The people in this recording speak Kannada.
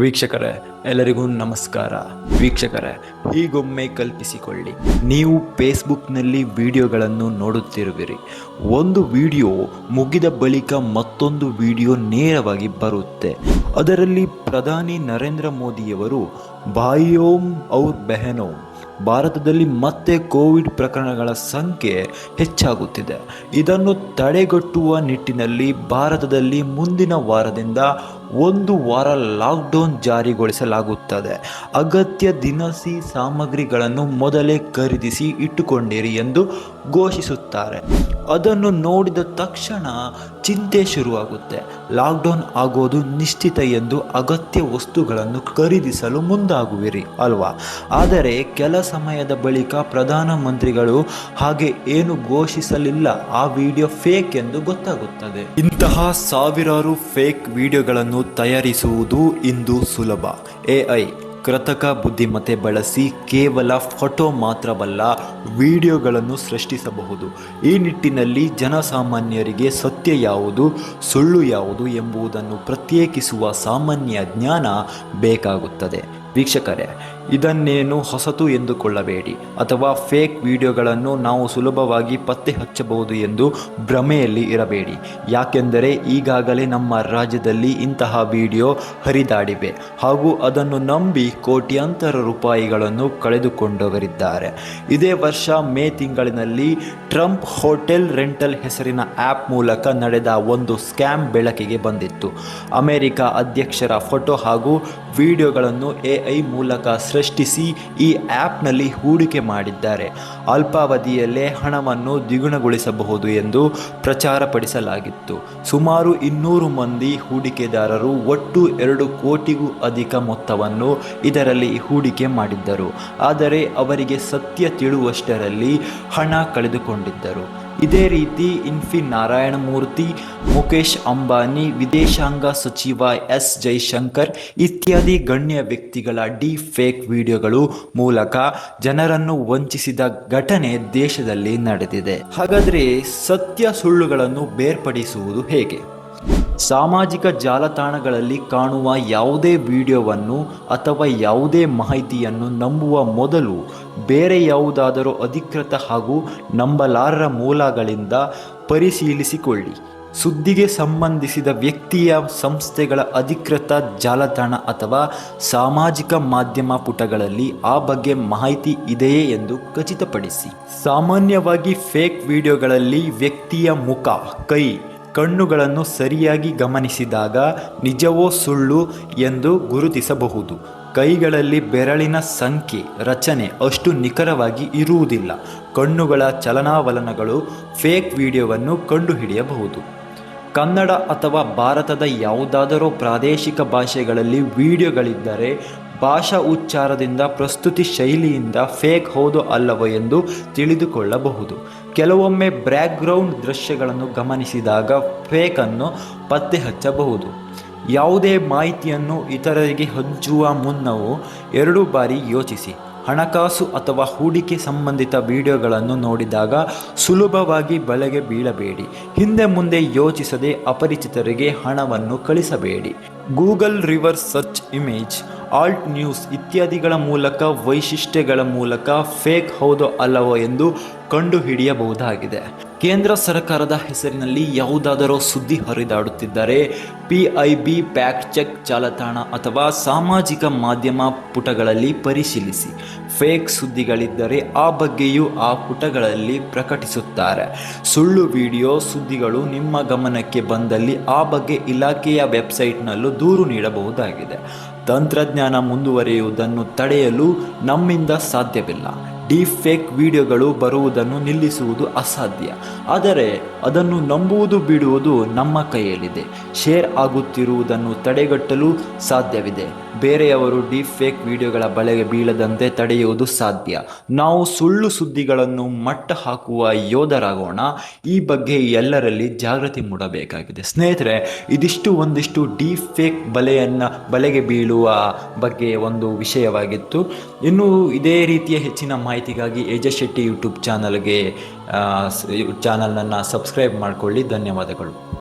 ವೀಕ್ಷಕರೇ, ಎಲ್ಲರಿಗೂ ನಮಸ್ಕಾರ. ವೀಕ್ಷಕರೇ, ಹೀಗೊಮ್ಮೆ ಕಲ್ಪಿಸಿಕೊಳ್ಳಿ. ನೀವು ಫೇಸ್ಬುಕ್ನಲ್ಲಿ ವಿಡಿಯೋಗಳನ್ನು ನೋಡುತ್ತಿರುವಿರಿ. ಒಂದು ವಿಡಿಯೋ ಮುಗಿದ ಬಳಿಕ ಮತ್ತೊಂದು ವಿಡಿಯೋ ನೇರವಾಗಿ ಬರುತ್ತೆ. ಅದರಲ್ಲಿ ಪ್ರಧಾನಿ ನರೇಂದ್ರ ಮೋದಿಯವರು ಬಾಯೋಮ್ ಔರ್ ಬೆಹನೋಮ್ ಭಾರತದಲ್ಲಿ ಮತ್ತೆ ಕೋವಿಡ್ ಪ್ರಕರಣಗಳ ಸಂಖ್ಯೆ ಹೆಚ್ಚಾಗುತ್ತಿದೆ. ಇದನ್ನು ತಡೆಗಟ್ಟುವ ನಿಟ್ಟಿನಲ್ಲಿ ಭಾರತದಲ್ಲಿ ಮುಂದಿನ ವಾರದಿಂದ ಒಂದು ವಾರ ಲಾಕ್ಡೌನ್ ಜಾರಿಗೊಳಿಸಲಾಗುತ್ತದೆ. ಅಗತ್ಯ ದಿನಸಿ ಸಾಮಗ್ರಿಗಳನ್ನು ಮೊದಲೇ ಖರೀದಿಸಿ ಇಟ್ಟುಕೊಂಡಿರಿ ಎಂದು ಘೋಷಿಸುತ್ತಾರೆ. ಅದನ್ನು ನೋಡಿದ ತಕ್ಷಣ ಚಿಂತೆ ಶುರುವಾಗುತ್ತೆ. ಲಾಕ್ಡೌನ್ ಆಗೋದು ನಿಶ್ಚಿತ ಎಂದು ಅಗತ್ಯ ವಸ್ತುಗಳನ್ನು ಖರೀದಿಸಲು ಮುಂದಾಗುವಿರಿ, ಅಲ್ವಾ? ಆದರೆ ಕೆಲ ಸಮಯದ ಬಳಿಕ ಪ್ರಧಾನಮಂತ್ರಿಗಳು ಹಾಗೆ ಏನು ಘೋಷಿಸಲಿಲ್ಲ. ಆ ವಿಡಿಯೋ ಫೇಕ್ ಎಂದು ಗೊತ್ತಾಗುತ್ತದೆ. ಇಂತಹ ಸಾವಿರಾರು ಫೇಕ್ ವಿಡಿಯೋಗಳನ್ನು ತಯಾರಿಸುವುದು ಇಂದು ಸುಲಭ. ಎಐ ಕೃತಕ ಬುದ್ಧಿಮತ್ತೆ ಬಳಸಿ ಕೇವಲ ಫೋಟೋ ಮಾತ್ರವಲ್ಲ, ವಿಡಿಯೋಗಳನ್ನು ಸೃಷ್ಟಿಸಬಹುದು. ಈ ನಿಟ್ಟಿನಲ್ಲಿ ಜನಸಾಮಾನ್ಯರಿಗೆ ಸತ್ಯ ಯಾವುದು, ಸುಳ್ಳು ಯಾವುದು ಎಂಬುದನ್ನು ಪ್ರತ್ಯೇಕಿಸುವ ಸಾಮಾನ್ಯ ಜ್ಞಾನ ಬೇಕಾಗುತ್ತದೆ. ವೀಕ್ಷಕರೇ ಇದನ್ನೇನು ಹೊಸತು ಎಂದುಕೊಳ್ಳಬೇಡಿ ಅಥವಾ ಫೇಕ್ ವಿಡಿಯೋಗಳನ್ನು ನಾವು ಸುಲಭವಾಗಿ ಪತ್ತೆ ಹಚ್ಚಬಹುದು ಎಂದು ಭ್ರಮೆಯಲ್ಲಿ ಇರಬೇಡಿ. ಯಾಕೆಂದರೆ ಈಗಾಗಲೇ ನಮ್ಮ ರಾಜ್ಯದಲ್ಲಿ ಇಂತಹ ವಿಡಿಯೋ ಹರಿದಾಡಿವೆ ಹಾಗೂ ಅದನ್ನು ನಂಬಿ ಕೋಟ್ಯಾಂತರ ರೂಪಾಯಿಗಳನ್ನು ಕಳೆದುಕೊಂಡವರಿದ್ದಾರೆ. ಇದೇ ವರ್ಷ ಮೇ ತಿಂಗಳಿನಲ್ಲಿ ಟ್ರಂಪ್ ಹೋಟೆಲ್ ರೆಂಟಲ್ ಹೆಸರಿನ ಆ್ಯಪ್ ಮೂಲಕ ನಡೆದ ಒಂದು ಸ್ಕ್ಯಾಮ್ ಬೆಳಕಿಗೆ ಬಂದಿತ್ತು. ಅಮೆರಿಕ ಅಧ್ಯಕ್ಷರ ಫೋಟೋ ಹಾಗೂ ವಿಡಿಯೋಗಳನ್ನು ಎಐ ಮೂಲಕ ಸೃಷ್ಟಿಸಿ ಈ ಆ್ಯಪ್ನಲ್ಲಿ ಹೂಡಿಕೆ ಮಾಡಿದ್ದಾರೆ. ಅಲ್ಪಾವಧಿಯಲ್ಲೇ ಹಣವನ್ನು ದ್ವಿಗುಣಗೊಳಿಸಬಹುದು ಎಂದು ಪ್ರಚಾರಪಡಿಸಲಾಗಿತ್ತು. ಸುಮಾರು ಇನ್ನೂರು ಮಂದಿ ಹೂಡಿಕೆದಾರರು ಒಟ್ಟು ಎರಡು ಕೋಟಿಗೂ ಅಧಿಕ ಮೊತ್ತವನ್ನು ಇದರಲ್ಲಿ ಹೂಡಿಕೆ ಮಾಡಿದ್ದರು. ಆದರೆ ಅವರಿಗೆ ಸತ್ಯ ತಿಳುವಷ್ಟರಲ್ಲಿ ಹಣ ಕಳೆದುಕೊಂಡಿದ್ದರು. ಇದೇ ರೀತಿ ಇನ್ಫಿ ನಾರಾಯಣಮೂರ್ತಿ ಮುಕೇಶ್ ಅಂಬಾನಿ, ವಿದೇಶಾಂಗ ಸಚಿವ ಎಸ್ ಜೈಶಂಕರ್ ಇತ್ಯಾದಿ ಗಣ್ಯ ವ್ಯಕ್ತಿಗಳ ಡಿ ಫೇಕ್ ವಿಡಿಯೋಗಳು ಮೂಲಕ ಜನರನ್ನು ವಂಚಿಸಿದ ಘಟನೆ ದೇಶದಲ್ಲಿ ನಡೆದಿದೆ. ಹಾಗಾದರೆ ಸತ್ಯ ಸುಳ್ಳುಗಳನ್ನು ಬೇರ್ಪಡಿಸುವುದು ಹೇಗೆ? ಸಾಮಾಜಿಕ ಜಾಲತಾಣಗಳಲ್ಲಿ ಕಾಣುವ ಯಾವುದೇ ವಿಡಿಯೋವನ್ನು ಅಥವಾ ಯಾವುದೇ ಮಾಹಿತಿಯನ್ನು ನಂಬುವ ಮೊದಲು ಬೇರೆ ಯಾವುದಾದರೂ ಅಧಿಕೃತ ಹಾಗೂ ನಂಬಲಾರರ ಮೂಲಗಳಿಂದ ಪರಿಶೀಲಿಸಿಕೊಳ್ಳಿ. ಸುದ್ದಿಗೆ ಸಂಬಂಧಿಸಿದ ವ್ಯಕ್ತಿಯ ಸಂಸ್ಥೆಗಳ ಅಧಿಕೃತ ಜಾಲತಾಣ ಅಥವಾ ಸಾಮಾಜಿಕ ಮಾಧ್ಯಮ ಪುಟಗಳಲ್ಲಿ ಆ ಬಗ್ಗೆ ಮಾಹಿತಿ ಇದೆಯೇ ಎಂದು ಖಚಿತಪಡಿಸಿ. ಸಾಮಾನ್ಯವಾಗಿ ಫೇಕ್ ವಿಡಿಯೋಗಳಲ್ಲಿ ವ್ಯಕ್ತಿಯ ಮುಖ, ಕೈ ಕಣ್ಣುಗಳನ್ನು ಸರಿಯಾಗಿ ಗಮನಿಸಿದಾಗ ನಿಜವೋ ಸುಳ್ಳು ಎಂದು ಗುರುತಿಸಬಹುದು. ಕೈಗಳಲ್ಲಿ ಬೆರಳಿನ ಸಂಖ್ಯೆ, ರಚನೆ ಅಷ್ಟು ನಿಖರವಾಗಿ ಇರುವುದಿಲ್ಲ. ಕಣ್ಣುಗಳ ಚಲನಾವಲನಗಳು ಫೇಕ್ ವಿಡಿಯೋವನ್ನು ಕಂಡುಹಿಡಿಯಬಹುದು. ಕನ್ನಡ ಅಥವಾ ಭಾರತದ ಯಾವುದಾದರೂ ಪ್ರಾದೇಶಿಕ ಭಾಷೆಗಳಲ್ಲಿ ವಿಡಿಯೋಗಳಿದ್ದರೆ ಭಾಷಾ ಉಚ್ಚಾರದಿಂದ ಪ್ರಸ್ತುತಿ ಶೈಲಿಯಿಂದ ಫೇಕ್ ಹೌದು ಅಲ್ಲವೋ ಎಂದು ತಿಳಿದುಕೊಳ್ಳಬಹುದು. ಕೆಲವೊಮ್ಮೆ ಬ್ಯಾಕ್ಗ್ರೌಂಡ್ ದೃಶ್ಯಗಳನ್ನು ಗಮನಿಸಿದಾಗ ಫೇಕನ್ನು ಪತ್ತೆ ಹಚ್ಚಬಹುದು ಯಾವುದೇ ಮಾಹಿತಿಯನ್ನು ಇತರರಿಗೆ ಹಂಚುವ ಮುನ್ನವೂ ಎರಡು ಬಾರಿ ಯೋಚಿಸಿ. ಹಣಕಾಸು ಅಥವಾ ಹೂಡಿಕೆ ಸಂಬಂಧಿತ ವಿಡಿಯೋಗಳನ್ನು ನೋಡಿದಾಗ ಸುಲಭವಾಗಿ ಬಲೆಗೆ ಬೀಳಬೇಡಿ. ಹಿಂದೆ ಮುಂದೆ ಯೋಚಿಸದೆ ಅಪರಿಚಿತರಿಗೆ ಹಣವನ್ನು ಕಳಿಸಬೇಡಿ. Google reverse search image Alt News ಇತ್ಯಾದಿಗಳ ಮೂಲಕ, ವೈಶಿಷ್ಟ್ಯಗಳ ಮೂಲಕ ಫೇಕ್ ಹೌದೋ ಅಲ್ಲವೋ ಎಂದು ಕಂಡುಹಿಡಿಯಬಹುದಾಗಿದೆ. ಕೇಂದ್ರ ಸರ್ಕಾರದ ಹೆಸರಿನಲ್ಲಿ ಯಾವುದಾದರೂ ಸುದ್ದಿ ಹರಿದಾಡುತ್ತಿದ್ದರೆ P I B fact check ಜಾಲತಾಣ ಅಥವಾ ಸಾಮಾಜಿಕ ಮಾಧ್ಯಮ ಪುಟಗಳಲ್ಲಿ ಪರಿಶೀಲಿಸಿ. ಫೇಕ್ ಸುದ್ದಿಗಳಿದ್ದರೆ ಆ ಬಗ್ಗೆಯೂ ಆ ಪುಟಗಳಲ್ಲಿ ಪ್ರಕಟಿಸುತ್ತಾರೆ. ಸುಳ್ಳು ವಿಡಿಯೋ ಸುದ್ದಿಗಳು ನಿಮ್ಮ ಗಮನಕ್ಕೆ ಬಂದಲ್ಲಿ ಆ ಬಗ್ಗೆ ಇಲಾಖೆಯ ವೆಬ್ಸೈಟ್ನಲ್ಲೂ ದೂರು ನೀಡಬಹುದಾಗಿದೆ. ತಂತ್ರಜ್ಞಾನ ಮುಂದುವರಿಯುವುದನ್ನು ತಡೆಯಲು ನಮ್ಮಿಂದ ಸಾಧ್ಯವಿಲ್ಲ. ಡೀಪ್ ಫೇಕ್ ವಿಡಿಯೋಗಳು ಬರುವುದನ್ನು ನಿಲ್ಲಿಸುವುದು ಅಸಾಧ್ಯ. ಆದರೆ ಅದನ್ನು ನಂಬುವುದು ಬಿಡುವುದು ನಮ್ಮ ಕೈಯಲ್ಲಿದೆ. ಶೇರ್ ಆಗುತ್ತಿರುವುದನ್ನು ತಡೆಗಟ್ಟಲು ಸಾಧ್ಯವಿದೆ. ಬೇರೆಯವರು ಡೀಪ್ ಫೇಕ್ ವಿಡಿಯೋಗಳ ಬಲೆಗೆ ಬೀಳದಂತೆ ತಡೆಯುವುದು ಸಾಧ್ಯ. ನಾವು ಸುಳ್ಳು ಸುದ್ದಿಗಳನ್ನು ಮಟ್ಟ ಹಾಕುವ ಯೋಧರಾಗೋಣ. ಈ ಬಗ್ಗೆ ಎಲ್ಲರಲ್ಲಿ ಜಾಗೃತಿ ಮೂಡಬೇಕಾಗಿದೆ. ಸ್ನೇಹಿತರೆ, ಇದಿಷ್ಟು ಒಂದಿಷ್ಟು ಡೀಪ್ ಫೇಕ್ ಬಲೆಯನ್ನು ಬಲೆಗೆ ಬೀಳುವ ಬಗ್ಗೆ ಒಂದು ವಿಷಯವಾಗಿತ್ತು. ಇನ್ನೂ ಇದೇ ರೀತಿಯ ಹೆಚ್ಚಿನ ಮಾಹಿತಿ ಮಾಹಿತಿಗಾಗಿ ಏಜಶೆಟ್ಟಿ ಶೆಟ್ಟಿ ಯೂಟ್ಯೂಬ್ ಚಾನಲ್ಗೆ ಚಾನಲ್ನನ್ನು ಸಬ್ಸ್ಕ್ರೈಬ್ ಮಾಡಿಕೊಳ್ಳಿ. ಧನ್ಯವಾದಗಳು.